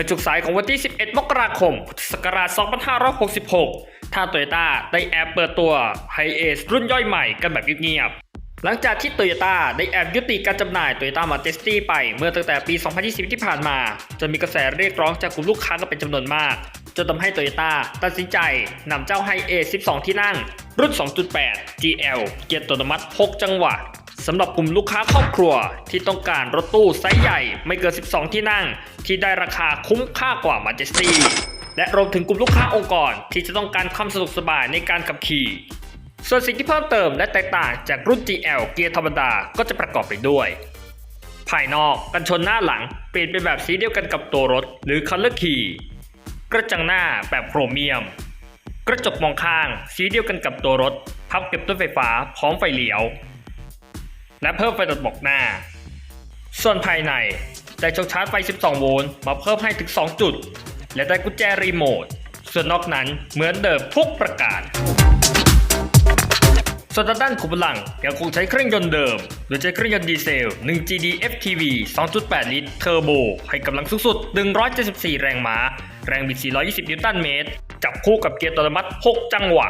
มื่อจุกสายของวันที่ 11 มกราคม พุทธศักราช 2566 ทางโตโยต้าได้แอบเปิดตัวไฮเอสรุ่นย่อยใหม่กันแบบเงียบๆหลังจากที่โตโยต้าได้แอบยุติการจำหน่ายโตโยต้ามาเตสตี้ไปเมื่อตั้งแต่ปี 2020 ที่ผ่านมา จนมีกระแสเรียกร้องจากกลุ่มลูกค้ากันเป็นจำนวนมาก จนทำให้โตโยต้าตัดสินใจนำเจ้าไฮเอส12 ที่นั่ง รุ่น 2.8 GL เกียร์อัตโนมัติ 6 จังหวะ สำหรับกลุ่มลูกค้าครอบครัวที่ต้องการรถตู้ไซส์ใหญ่ไม่เกิน 12 ที่นั่ง ที่ได้ราคาคุ้มค่ากว่า Majesty และรวมถึงกลุ่มลูกค้าองค์กรที่จะต้องการความสะดวกสบายในการขับขี่ ส่วนสิ่งที่เพิ่มเติมและแตกต่างจากรุ่น GL เกียร์ธรรมดาก็จะประกอบไปด้วย ภายนอกกันชนหน้าหลังเปลี่ยนเป็นแบบสีเดียวกันกับตัวรถ หรือ Color Key กระจังหน้าแบบโครเมียม กระจกมองข้าง สีเดียวกันกับตัวรถ พับเก็บด้วยไฟฟ้าพร้อมไฟเลี้ยว และเพิ่มไฟตัดหมอกหน้า ส่วนภายในได้ช่องชาร์จไฟ 12 โวลต์มาเพิ่มให้ถึง 2 จุด และได้กุญแจรีโมท ส่วนนอกนั้นเหมือนเดิมทุกประการ ส่วนด้านขุมพลังยังคงใช้เครื่องยนต์เดิม โดยใช้เครื่องยนต์ดีเซล 1 GD FTV 2.8 ลิตรเทอร์โบ ให้กำลังสูงสุด 174 แรงม้า แรงบิด 420 นิวตันเมตร จับคู่กับเกียร์อัตโนมัติ 6 จังหวะ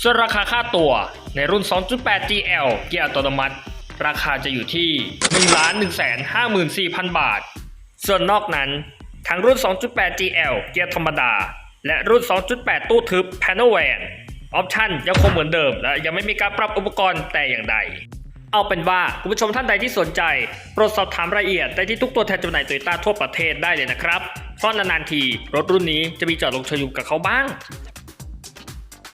ส่วนราคาค่าตัว ในรุ่น 2.8 GL เกียร์อัตโนมัติ ราคาจะอยู่ที่ 1 1 5 4 0 0 0 บาท ส่วนนอกนั้น ทั้งรุ่น 2.8 GL เกียร์ธรรมดา และรุ่น 2.8 ตู้ทึบ Panel Van ออปชั่นยังคงเหมือนเดิม และยังไม่มีการปรับอุปกรณ์แต่อย่างใด เอาเป็นว่าคุณผู้ชมท่านใดที่สนใจ โปรดสอบถามรายละเอียดได้ที่ทุกตัวแทนจำหน่ายโตโยต้าทั่วประเทศได้เลยนะครับเพราะนานๆทีรถรุ่นนี้จะมีจอดลงโชว์รูมกับเขาบ้าง